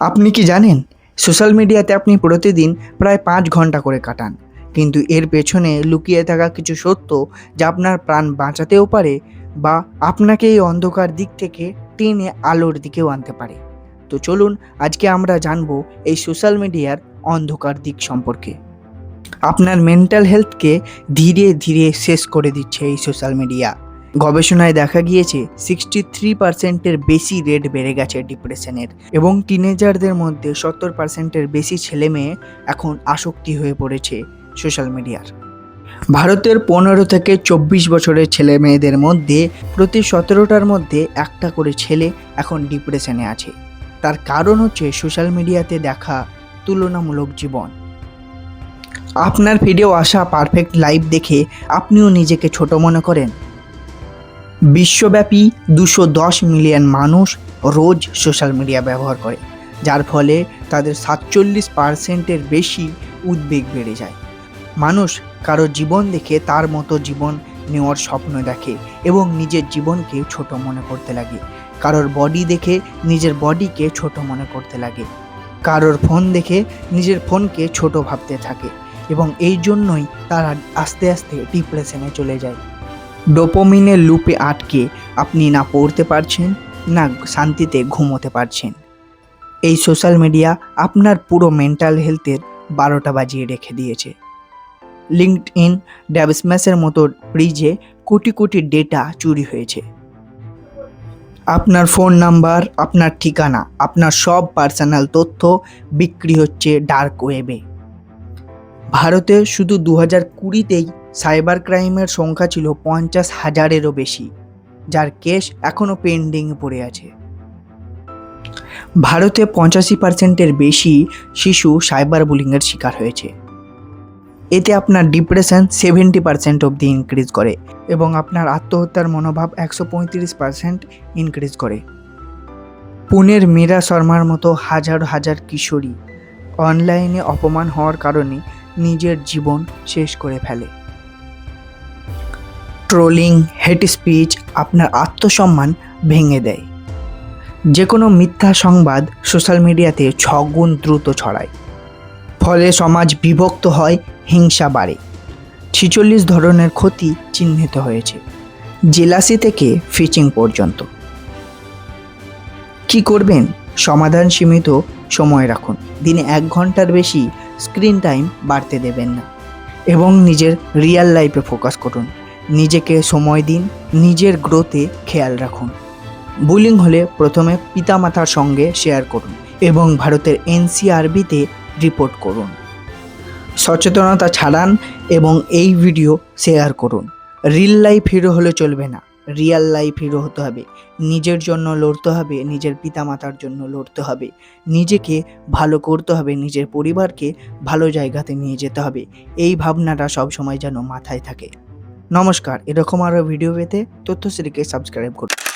আপনি কি জানেন, সোশ্যাল মিডিয়াতে আপনি প্রতিদিন প্রায় পাঁচ ঘণ্টা করে কাটান। কিন্তু এর পেছনে লুকিয়ে থাকা কিছু সত্য যা আপনার প্রাণ বাঁচাতেও পারে বা আপনাকে এই অন্ধকার দিক থেকে টেনে আলোর দিকেও আনতে পারে। তো চলুন আজকে আমরা জানব এই সোশ্যাল মিডিয়ার অন্ধকার দিক সম্পর্কে। আপনার মেন্টাল হেলথকে ধীরে ধীরে শেষ করে দিচ্ছে এই সোশ্যাল মিডিয়া। গবেষণায় দেখা গিয়েছে সিক্সটি থ্রি পার্সেন্টের বেশি রেট বেড়ে গেছে ডিপ্রেশনের এবং টিনেজারদের মধ্যে সত্তর পার্সেন্টের বেশি ছেলে মেয়ে এখন আসক্তি হয়ে পড়েছে সোশ্যাল মিডিয়ার ভারতের পনেরো থেকে চব্বিশ বছরের ছেলে মেয়েদের মধ্যে প্রতি সতেরোটার মধ্যে একটা করে ছেলে এখন ডিপ্রেশনে আছে। তার কারণ হচ্ছে সোশ্যাল মিডিয়াতে দেখা তুলনামূলক জীবন। আপনার ভিডিও আসা পারফেক্ট লাইভ দেখে আপনিও নিজেকে ছোট মনে করেন? বিশ্বব্যাপী দুশো দশ মিলিয়ন মানুষ রোজ সোশ্যাল মিডিয়া ব্যবহার করে, যার ফলে তাদের সাতচল্লিশ পার্সেন্টের বেশি উদ্বেগ বেড়ে যায়। মানুষ কারও জীবন দেখে তার মতো জীবন নেওয়ার স্বপ্ন দেখে এবং নিজের জীবনকে ছোট মনে করতে লাগে। কারোর বডি দেখে নিজের বডিকে ছোট মনে করতে লাগে। কারোর ফোন দেখে নিজের ফোনকে ছোট ভাবতে থাকে এবং এই জন্যই তারা আস্তে আস্তে ডিপ্রেশনে চলে যায়। ডোপোমিনের লুপে আটকে আপনি না পড়তে পারছেন, না শান্তিতে ঘুমোতে পারছেন। এই সোশ্যাল মিডিয়া আপনার পুরো মেন্টাল হেলথের বারোটা বাজিয়ে রেখে দিয়েছে। লিঙ্কড ইন ড্যাবস্ম্যাসের মতো ব্রিজে কোটি কোটি ডেটা চুরি হয়েছে। আপনার ফোন নাম্বার, আপনার ঠিকানা, আপনার সব পার্সোনাল তথ্য বিক্রি হচ্ছে ডার্ক ওয়েবে। ভারতে শুধু দু হাজার কুড়িতেই সাইবার ক্রাইমের সংখ্যা ছিল পঞ্চাশ হাজারেরও বেশি, যার কেস এখনও পেন্ডিং পড়ে আছে। ভারতে পঁচাশি পার্সেন্টের বেশি শিশু সাইবার বুলিংয়ের শিকার হয়েছে। এতে আপনার ডিপ্রেশন সেভেন্টি পার্সেন্ট অবধি ইনক্রিজ করে এবং আপনার আত্মহত্যার মনোভাব একশো পঁয়ত্রিশ পার্সেন্ট ইনক্রিজ করে। পুনের মীরা শর্মার মতো হাজার হাজার কিশোরী অনলাইনে অপমান হওয়ার কারণে নিজের জীবন শেষ করে ফেলে। ট্রোলিং হেট স্পিচ আপনার আত্মসম্মান ভেঙে দেয়। যে কোনো মিথ্যা সংবাদ সোশ্যাল মিডিয়াতে ছগুণ দ্রুত ছড়ায়। ফলে সমাজ বিভক্ত হয়, হিংসা বাড়ে। ছিচল্লিশ ধরনের ক্ষতি চিহ্নিত হয়েছে, জেলাসি থেকে ফিচিং পর্যন্ত। কি করবেন? সমাধান সীমিত সময় রাখুন। দিনে এক ঘণ্টার বেশি স্ক্রিন টাইম বাড়তে দেবেন না। এবং নিজের রিয়েল লাইফে ফোকাস করুন। নিজেকে সময় দিন, নিজের গ্রোথে খেয়াল রাখুন। বুলিং হলে প্রথমে পিতামাতার সঙ্গে শেয়ার করুন এবং ভারতের এনসিআরবিতে রিপোর্ট করুন। সচেতনতা ছাড়ান এবং এই ভিডিও শেয়ার করুন। রিল লাইফ হিরো হলে চলবে না। রিয়াল লাইফ হিরো হতে হবে। নিজের জন্য লড়তে হবে, নিজের পিতামাতার জন্য লড়তে হবে। নিজেকে ভালো করতে হবে, নিজের পরিবারকে ভালো জায়গাতে নিয়ে যেতে হবে। এই ভাবনাটা সবসময় যেন মাথায় থাকে। নমস্কার এরকম আরও ভিডিও পেতে তথ্যশ্রীকে সাবস্ক্রাইব করুন।